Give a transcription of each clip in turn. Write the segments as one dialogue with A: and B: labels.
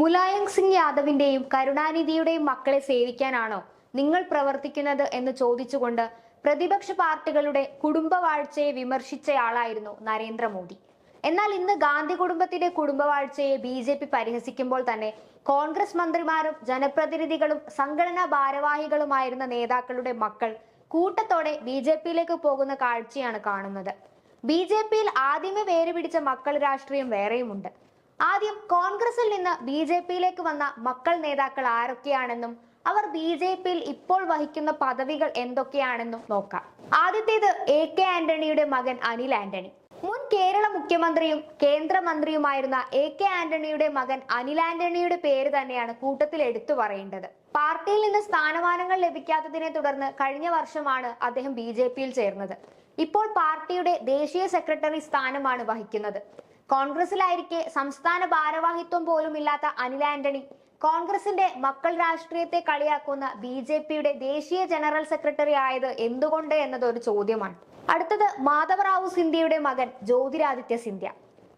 A: മുലായം സിംഗ് യാദവിന്റെയും കരുണാനിധിയുടെയും മക്കളെ സേവിക്കാനാണോ നിങ്ങൾ പ്രവർത്തിക്കുന്നത് എന്ന് ചോദിച്ചുകൊണ്ട് പ്രതിപക്ഷ പാർട്ടികളുടെ കുടുംബവാഴ്ചയെ വിമർശിച്ചയാളായിരുന്നു നരേന്ദ്രമോദി. എന്നാൽ ഇന്ന് ഗാന്ധി കുടുംബത്തിന്റെ കുടുംബവാഴ്ചയെ ബി ജെ പി പരിഹസിക്കുമ്പോൾ തന്നെ കോൺഗ്രസ് മന്ത്രിമാരും ജനപ്രതിനിധികളും സംഘടനാ ഭാരവാഹികളുമായിരുന്ന നേതാക്കളുടെ മക്കൾ കൂട്ടത്തോടെ ബി ജെ പിയിലേക്ക് പോകുന്ന കാഴ്ചയാണ് കാണുന്നത്. ബി ജെ പിയിൽ ആദ്യമേ വേര് പിടിച്ച മക്കൾ രാഷ്ട്രീയം വേറെയുമുണ്ട്. ആദ്യം കോൺഗ്രസിൽ നിന്ന് ബി ജെ പിയിലേക്ക് വന്ന മക്കൾ നേതാക്കൾ ആരൊക്കെയാണെന്നും അവർ ബി ജെ പിയിൽ ഇപ്പോൾ വഹിക്കുന്ന പദവികൾ എന്തൊക്കെയാണെന്നും നോക്കാം. ആദ്യത്തേത് എ കെ ആന്റണിയുടെ മകൻ അനിൽ ആന്റണി. മുൻ കേരള മുഖ്യമന്ത്രിയും കേന്ദ്രമന്ത്രിയുമായിരുന്ന എ കെ ആന്റണിയുടെ മകൻ അനിൽ ആന്റണിയുടെ പേര് തന്നെയാണ് കൂട്ടത്തിൽ എടുത്തു പറയേണ്ടത്. പാർട്ടിയിൽ നിന്ന് സ്ഥാനമാനങ്ങൾ ലഭിക്കാത്തതിനെ തുടർന്ന് കഴിഞ്ഞ വർഷമാണ് അദ്ദേഹം ബി ജെ പിയിൽ ചേർന്നത്. ഇപ്പോൾ പാർട്ടിയുടെ ദേശീയ സെക്രട്ടറി സ്ഥാനമാണ് വഹിക്കുന്നത്. കോൺഗ്രസിലായിരിക്കെ സംസ്ഥാന ഭാരവാഹിത്വം പോലും ഇല്ലാത്ത അനിൽ ആന്റണി. കോൺഗ്രസിന്റെ മക്കൾ രാഷ്ട്രീയത്തെ കളിയാക്കുന്ന ബി ജെ പിയുടെ ദേശീയ ജനറൽ സെക്രട്ടറി ആയത് എന്തുകൊണ്ട് എന്നത് ഒരു ചോദ്യമാണ്. അടുത്തത് മാധവറാവു സിന്ധ്യയുടെ മകൻ ജ്യോതിരാദിത്യ സിന്ധ്യ.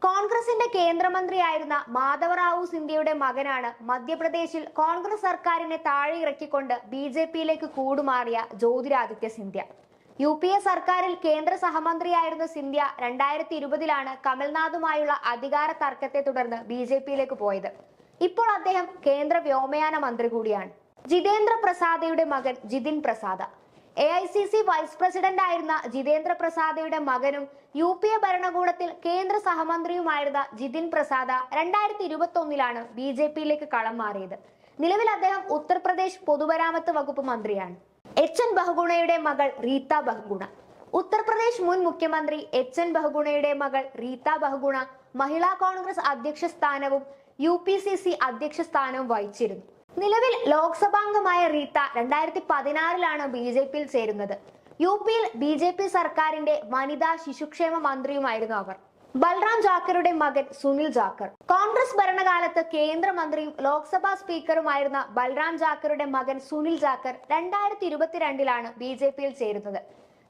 A: കോൺഗ്രസിന്റെ കേന്ദ്രമന്ത്രിയായിരുന്ന മാധവറാവു സിന്ധ്യയുടെ മകനാണ് മധ്യപ്രദേശിൽ കോൺഗ്രസ് സർക്കാരിനെ താഴെ ഇറക്കിക്കൊണ്ട് ബി ജെ പിയിലേക്ക് കൂടുമാറിയ Jyotiraditya Scindia. U P A സർക്കാരിൽ കേന്ദ്ര സഹമന്ത്രിയായിരുന്ന സിന്ധ്യ രണ്ടായിരത്തി ഇരുപതിലാണ് കമൽനാഥുമായുള്ള അധികാര തർക്കത്തെ തുടർന്ന് ബി ജെ പിയിലേക്ക് പോയത്. ഇപ്പോൾ അദ്ദേഹം കേന്ദ്ര വ്യോമയാന മന്ത്രി കൂടിയാണ്. ജിതേന്ദ്ര പ്രസാദയുടെ മകൻ Jitin Prasada. A I C C vice president ആയിരുന്ന ജിതേന്ദ്ര പ്രസാദയുടെ മകനും യു പി എ ഭരണകൂടത്തിൽ കേന്ദ്ര സഹമന്ത്രിയുമായിരുന്ന ജിതിൻ പ്രസാദ രണ്ടായിരത്തി ഇരുപത്തി ഒന്നിലാണ് ബി ജെ പിയിലേക്ക് കളം മാറിയത്. നിലവിൽ അദ്ദേഹം ഉത്തർപ്രദേശ് പൊതുമരാമത്ത് വകുപ്പ് മന്ത്രിയാണ്. എച്ച് എൻ ബഹുഗുണയുടെ മകൾ റീത്ത ബഹുഗുണ. ഉത്തർപ്രദേശ് മുൻ മുഖ്യമന്ത്രി എച്ച് എൻ ബഹുഗുണയുടെ മകൾ റീത്ത ബഹുഗുണ മഹിളാ കോൺഗ്രസ് അധ്യക്ഷ സ്ഥാനവും യു പി സി സി അധ്യക്ഷ സ്ഥാനവും വഹിച്ചിരുന്നു. നിലവിൽ ലോക്സഭാംഗമായ റീത്ത രണ്ടായിരത്തി പതിനാറിലാണ് ബി ജെ പിയിൽ ചേരുന്നത്. യു പിയിൽ ബി ജെ പി സർക്കാരിന്റെ വനിതാ ശിശുക്ഷേമ മന്ത്രിയുമായിരുന്നു അവർ. ബൽറാം ജാക്കറുടെ മകൻ സുനിൽ ജാക്കർ. കോൺഗ്രസ് ഭരണകാലത്ത് കേന്ദ്രമന്ത്രിയും ലോക്സഭാ സ്പീക്കറുമായിരുന്ന ബൽറാം ജാക്കറുടെ മകൻ സുനിൽ ജാക്കർ രണ്ടായിരത്തി ഇരുപത്തിരണ്ടിലാണ് ബി ജെ പിയിൽ ചേരുന്നത്.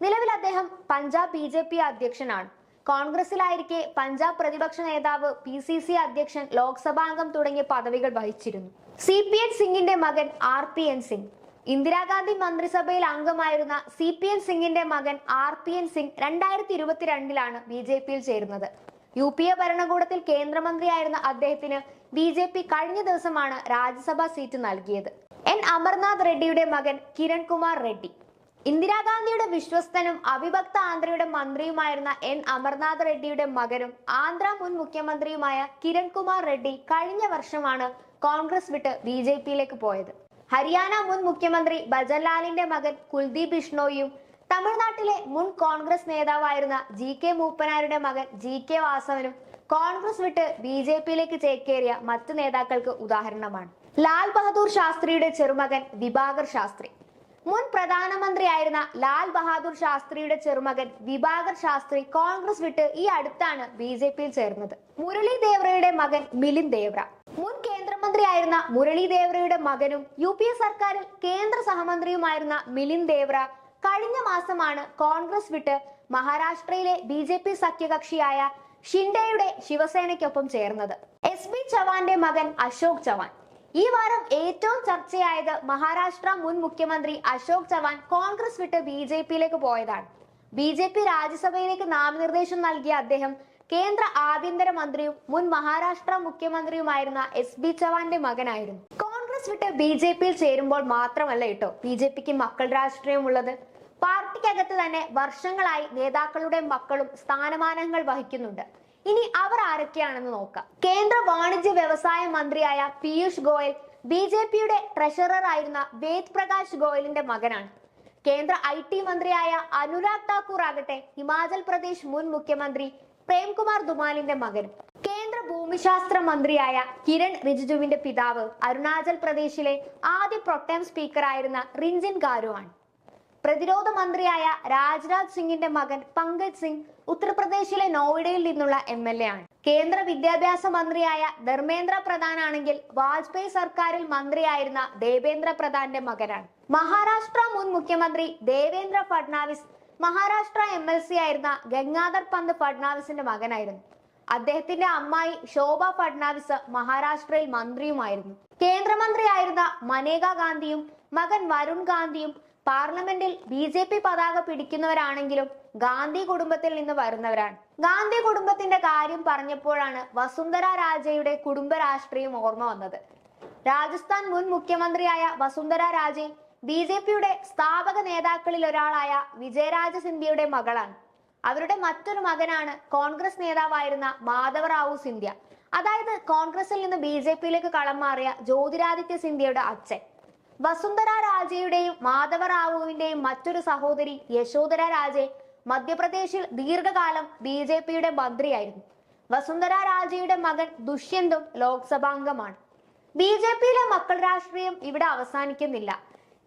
A: നിലവിൽ അദ്ദേഹം പഞ്ചാബ് ബി ജെ പി അധ്യക്ഷനാണ്. കോൺഗ്രസിലായിരിക്കെ പഞ്ചാബ് പ്രതിപക്ഷ നേതാവ് പി സി സി അധ്യക്ഷൻ ലോക്സഭാംഗം തുടങ്ങിയ പദവികൾ വഹിച്ചിരുന്നു. സി പി എൻ സിംഗിന്റെ മകൻ R P N Singh. Indira Gandhi മന്ത്രിസഭയിൽ അംഗമായിരുന്ന സി പി എൻ സിംഗിന്റെ മകൻ ആർ പി എൻ സിംഗ് രണ്ടായിരത്തി ഇരുപത്തിരണ്ടിലാണ് ബി ജെ പിയിൽ ചേരുന്നത്. യു പി എ ഭരണകൂടത്തിൽ കേന്ദ്രമന്ത്രിയായിരുന്ന അദ്ദേഹത്തിന് ബി ജെ പി കഴിഞ്ഞ ദിവസമാണ് രാജ്യസഭാ സീറ്റ് നൽകിയത്. എൻ അമർനാഥ് റെഡ്ഡിയുടെ മകൻ കിരൺ കുമാർ റെഡ്ഡി. ഇന്ദിരാഗാന്ധിയുടെ വിശ്വസ്തനും അവിഭക്ത ആന്ധ്രയുടെ മന്ത്രിയുമായിരുന്ന എൻ അമർനാഥ് റെഡ്ഡിയുടെ മകനും ആന്ധ്ര മുൻ മുഖ്യമന്ത്രിയുമായ കിരൺ കുമാർ റെഡ്ഡി കഴിഞ്ഞ വർഷമാണ് കോൺഗ്രസ് വിട്ട് ബി ജെ പിയിലേക്ക് പോയത്. ഹരിയാന മുൻ മുഖ്യമന്ത്രി ഭജൻലാലിന്റെ മകൻ കുൽദീപ് ബിഷ്ണോയും തമിഴ്നാട്ടിലെ മുൻ കോൺഗ്രസ് നേതാവായിരുന്ന ജി കെ മൂപ്പനാരുടെ മകൻ ജി കെ വാസവനും കോൺഗ്രസ് വിട്ട് ബി ജെ പിയിലേക്ക് ചേക്കേറിയ മറ്റ് നേതാക്കൾക്ക് ഉദാഹരണമാണ്. ലാൽ ബഹദൂർ ശാസ്ത്രിയുടെ ചെറുമകൻ വിഭാകർ ശാസ്ത്രി. മുൻ പ്രധാനമന്ത്രിയായിരുന്ന ലാൽ ബഹാദൂർ ശാസ്ത്രിയുടെ ചെറുമകൻ വിഭാകർ ശാസ്ത്രി കോൺഗ്രസ് വിട്ട് ഈ അടുത്താണ് ബി ജെ പിയിൽ ചേർന്നത്. മുരളി ദേവ്രയുടെ മകൻ മിലിൻ ദേവ്ര. മുൻ കേന്ദ്രമന്ത്രിയായിരുന്ന മുരളി ദേവ്രയുടെ മകനും യു പി എ സർക്കാരിൽ കേന്ദ്ര സഹമന്ത്രിയുമായിരുന്ന മിലിൻ ദേവ്ര കഴിഞ്ഞ മാസമാണ് കോൺഗ്രസ് വിട്ട് മഹാരാഷ്ട്രയിലെ ബി ജെ പി സഖ്യകക്ഷിയായ ഷിൻഡെയുടെ ശിവസേനയ്ക്കൊപ്പം ചേർന്നത്. എസ് ബി ചവാന്റെ മകൻ അശോക് ചവാൻ. ഈ വാരം ഏറ്റവും ചർച്ചയായത് മഹാരാഷ്ട്ര മുൻ മുഖ്യമന്ത്രി അശോക് ചവാൻ കോൺഗ്രസ് വിട്ട് ബി ജെ പിയിലേക്ക് പോയതാണ്. ബി ജെ പി രാജ്യസഭയിലേക്ക് നാമനിർദ്ദേശം നൽകിയ അദ്ദേഹം കേന്ദ്ര ആഭ്യന്തര മന്ത്രിയും മുൻ മഹാരാഷ്ട്ര മുഖ്യമന്ത്രിയുമായിരുന്ന എസ് ബി ചവാന്റെ മകനായിരുന്നു. കോൺഗ്രസ് വിട്ട് ബി ജെ പിയിൽ ചേരുമ്പോൾ മാത്രമല്ല കേട്ടോ ബി ജെ പിക്ക് മക്കൾ രാഷ്ട്രീയമുള്ളത്. പാർട്ടിക്കകത്ത് തന്നെ വർഷങ്ങളായി നേതാക്കളുടെ മക്കളും സ്ഥാനമാനങ്ങൾ വഹിക്കുന്നുണ്ട്. ഇനി അവർ ആരൊക്കെയാണെന്ന് നോക്കാം. കേന്ദ്ര വാണിജ്യ വ്യവസായ മന്ത്രിയായ പീയൂഷ് ഗോയൽ ബി ജെ പിയുടെ ട്രഷറർ ആയിരുന്ന വേദ് പ്രകാശ് ഗോയലിന്റെ മകനാണ്. കേന്ദ്ര ഐ ടി മന്ത്രിയായ അനുരാഗ് താക്കൂർ ആകട്ടെ ഹിമാചൽ പ്രദേശ് മുൻ മുഖ്യമന്ത്രി പ്രേംകുമാർ ദുമാലിന്റെ മകൻ. കേന്ദ്ര ഭൂമിശാസ്ത്ര മന്ത്രിയായ കിരൺ റിജിജുവിന്റെ പിതാവ് അരുണാചൽ പ്രദേശിലെ ആദ്യ പ്രൊട്ടം സ്പീക്കറായിരുന്ന റിഞ്ചിൻ ഗാരു ആണ് പ്രതിരോധ മന്ത്രിയായ രാജ്നാഥ് സിംഗിന്റെ മകൻ പങ്കജ് സിംഗ് ഉത്തർപ്രദേശിലെ നോയിഡയിൽ നിന്നുള്ള എം എൽ എ ആണ്. കേന്ദ്ര വിദ്യാഭ്യാസ മന്ത്രിയായ ധർമ്മേന്ദ്ര പ്രധാൻ ആണെങ്കിൽ വാജ്പേയി സർക്കാരിൽ മന്ത്രിയായിരുന്ന ദേവേന്ദ്ര പ്രധാന്റെ മകനാണ്. മഹാരാഷ്ട്ര മുൻ മുഖ്യമന്ത്രി Devendra Fadnavis Maharashtra M L C ആയിരുന്ന ഗംഗാധർ പന്ത് ഫഡ്നാവിസിന്റെ മകനായിരുന്നു. അദ്ദേഹത്തിന്റെ അമ്മായി ശോഭ ഫഡ്നാവിസ് മഹാരാഷ്ട്രയിൽ മന്ത്രിയുമായിരുന്നു. കേന്ദ്രമന്ത്രിയായിരുന്ന മനേക ഗാന്ധിയും മകൻ വരുൺ ഗാന്ധിയും പാർലമെന്റിൽ ബി ജെ പി പതാക പിടിക്കുന്നവരാണെങ്കിലും ഗാന്ധി കുടുംബത്തിൽ നിന്ന് വരുന്നവരാണ്. ഗാന്ധി കുടുംബത്തിന്റെ കാര്യം പറഞ്ഞപ്പോഴാണ് വസുന്ധര രാജയുടെ കുടുംബ രാഷ്ട്രീയം ഓർമ്മ വന്നത്. രാജസ്ഥാൻ മുൻ മുഖ്യമന്ത്രിയായ വസുന്ധര രാജെ ബി ജെ പിയുടെ സ്ഥാപക നേതാക്കളിൽ ഒരാളായ വിജയരാജ സിന്ധ്യയുടെ മകളാണ്. അവരുടെ മറ്റൊരു മകനാണ് കോൺഗ്രസ് നേതാവായിരുന്ന മാധവറാവു സിന്ധ്യ. അതായത് കോൺഗ്രസിൽ നിന്ന് ബി ജെ പിയിലേക്ക് കളം മാറിയ ജ്യോതിരാദിത്യ സിന്ധ്യയുടെ അച്ഛൻ. വസുന്ധര രാജയുടെയും മാധവറാവുവിന്റെയും മറ്റൊരു സഹോദരി യശോധര രാജെ മധ്യപ്രദേശിൽ ദീർഘകാലം ബി ജെ പിയുടെ മന്ത്രിയായിരുന്നു. വസുന്ധര രാജയുടെ മകൻ ദുഷ്യന്തും ലോക്സഭാംഗമാണ്. ബി ജെ പിയിലെ മക്കൾ രാഷ്ട്രീയം ഇവിടെ അവസാനിക്കുന്നില്ല.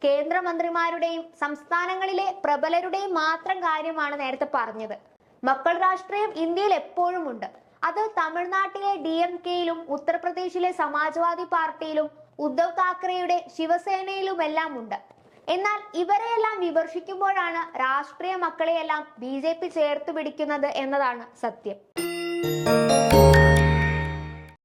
A: കേന്ദ്രമന്ത്രിമാരുടെയും സംസ്ഥാനങ്ങളിലെ പ്രബലരുടെയും മാത്രം കാര്യമാണ് നേരത്തെ പറഞ്ഞത്. മക്കൾ രാഷ്ട്രീയം ഇന്ത്യയിൽ എപ്പോഴും ഉണ്ട് അത് തമിഴ്നാട്ടിലെ ഡി എം കെയിലും ഉത്തർപ്രദേശിലെ സമാജ്വാദി പാർട്ടിയിലും ഉദ്ധവ് താക്കറെയുടെ ശിവസേനയിലുമെല്ലാം ഉണ്ട് എന്നാൽ ഇവരെയെല്ലാം വിമർശിക്കുമ്പോഴാണ് രാഷ്ട്രീയ മക്കളെയെല്ലാം ബി ജെ പി ചേർത്ത് പിടിക്കുന്നത് എന്നതാണ് സത്യം.